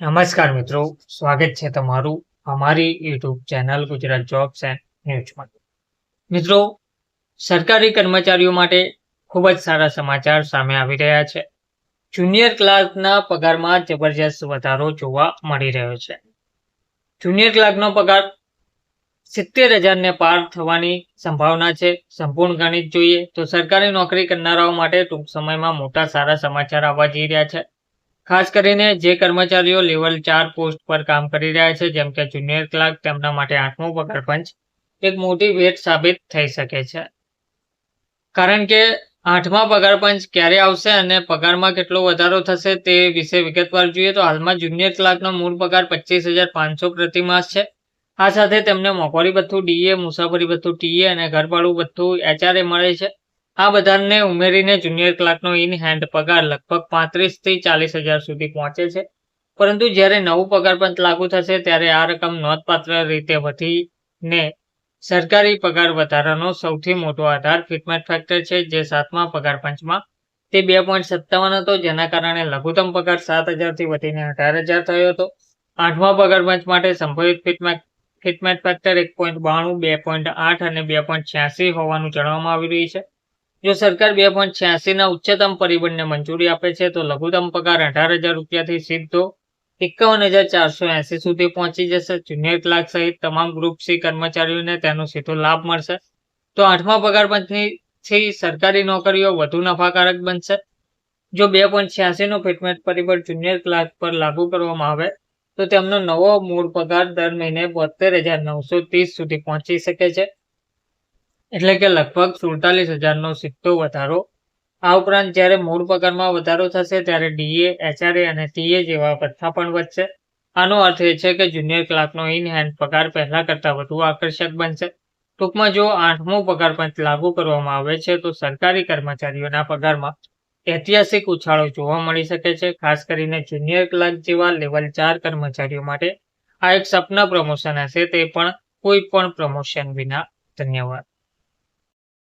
નમસ્કાર મિત્રો, સ્વાગત છે તમારું અમારી YouTube channel Gujarat jobs and ન્યૂઝમાં. મિત્રો, સરકારી કર્મચારીઓ માટે ખૂબ જ સારા સમાચાર સામે આવી રહ્યા છે. જુનિયર ક્લાર્કના પગારમાં જબરજસ્ત વધારો જોવા મળી રહ્યો છે. જુનિયર ક્લાર્કનો પગાર સિત્તેર હજારને પાર થવાની સંભાવના છે. સંપૂર્ણ ગણિત જોઈએ તો સરકારી નોકરી કરનારાઓ માટે ટૂંક સમયમાં મોટા સારા સમાચાર આવવા જઈ રહ્યા છે. ખાસ કરીને જે કર્મચારીઓ લેવલ ચાર પોસ્ટ પર કામ કરી રહ્યા છે, જેમ કે જુનિયર ક્લાર્ક તેમના માટે આઠમો પગાર પંચ એક મોટી ભેટ સાબિત થઈ શકે છે. કારણ કે આઠમા પગાર પંચ ક્યારે આવશે અને પગારમાં કેટલો વધારો થશે તે વિશે વિગતવાર જોઈએ તો હાલમાં જુનિયર ક્લાર્કનો મૂળ પગાર પચીસ હજાર પાંચસો પ્રતિમાસ છે. આ સાથે તેમને મોંઘવારી ભથ્થું ડીએ મુસાફરી ભથ્થું ટીએ અને ઘરભાડું ભથ્થું એચઆરએ મળે છે. આ બધાને ઉમેરીને જુનિયર ક્લાર્કનો ઇન હેન્ડ પગાર લગભગ પાંત્રીસથી ચાલીસ હજાર સુધી પહોંચે છે. પરંતુ જ્યારે નવું પગાર પંચ લાગુ થશે, ત્યારે આ રકમ નોંધપાત્ર રીતે વધીને સરકારી પગાર વધારાનો સૌથી મોટો આધાર ફિટમેન્ટ ફેક્ટર છે, જે સાતમા પગાર પંચમાં. તે બે પોઈન્ટ સત્તાવન હતો, જેના કારણે લઘુત્તમ પગાર સાત હજારથી વધીને અઢાર હજાર થયો હતો. આઠમા પગાર પંચ માટે સંભવિત ફિટમેન્ટ ફિટમેન્ટ ફેક્ટર એક પોઈન્ટ બાણું, બે પોઈન્ટ આઠ અને બે પોઈન્ટ છ્યાસી હોવાનું જણાવવામાં આવી રહ્યું છે. જો સરકાર બે પોઈન્ટ છ્યાસીના ઉચ્ચતમ પરિબળને મંજૂરી આપે છે, તો લઘુત્તમ પગાર અઢાર હજાર રૂપિયાથી સીધો એકાવન હજાર ચારસો એસી સુધી પહોંચી જશે. જુનિયર ક્લાર્ક સહિત તમામ ગ્રુપ સી કર્મચારીઓને તેનો સીધો લાભ મળશે. તો આઠમા પગાર પંચની સરકારી નોકરીઓ વધુ નફાકારક બનશે. જો બે પોઈન્ટ છ્યાસીનો ફિટમેન્ટ પરિબળ જુનિયર ક્લાર્ક પર લાગુ કરવામાં આવે, તો તેમનો નવો મૂળ પગાર દર મહિને બોતેર હજાર નવસો ત્રીસ સુધી પહોંચી શકે છે. એટલે કે લગભગ સુડતાલીસ હજારનો સીધો વધારો. આ ઉપરાંત જ્યારે મૂળ પગારમાં વધારો થશે ત્યારે ડીએ, એચઆરએ અને ટીએ જેવા ભથ્થા પણ વધશે. આનો અર્થ એ છે કે જુનિયર ક્લાર્કનો ઇન હેન્ડ પગાર પહેલા કરતાં વધુ આકર્ષક બનશે. ટૂંકમાં જો આઠમો પગાર પંચ લાગુ કરવામાં આવે છે, તો સરકારી કર્મચારીઓના પગારમાં ઐતિહાસિક ઉછાળો જોવા મળી શકે છે, ખાસ કરીને જુનિયર ક્લાર્ક જેવા લેવલ ચાર કર્મચારીઓ માટે. આ એક સપના પ્રમોશન હશે, તે પણ કોઈ પણ પ્રમોશન વિના. ધન્યવાદ.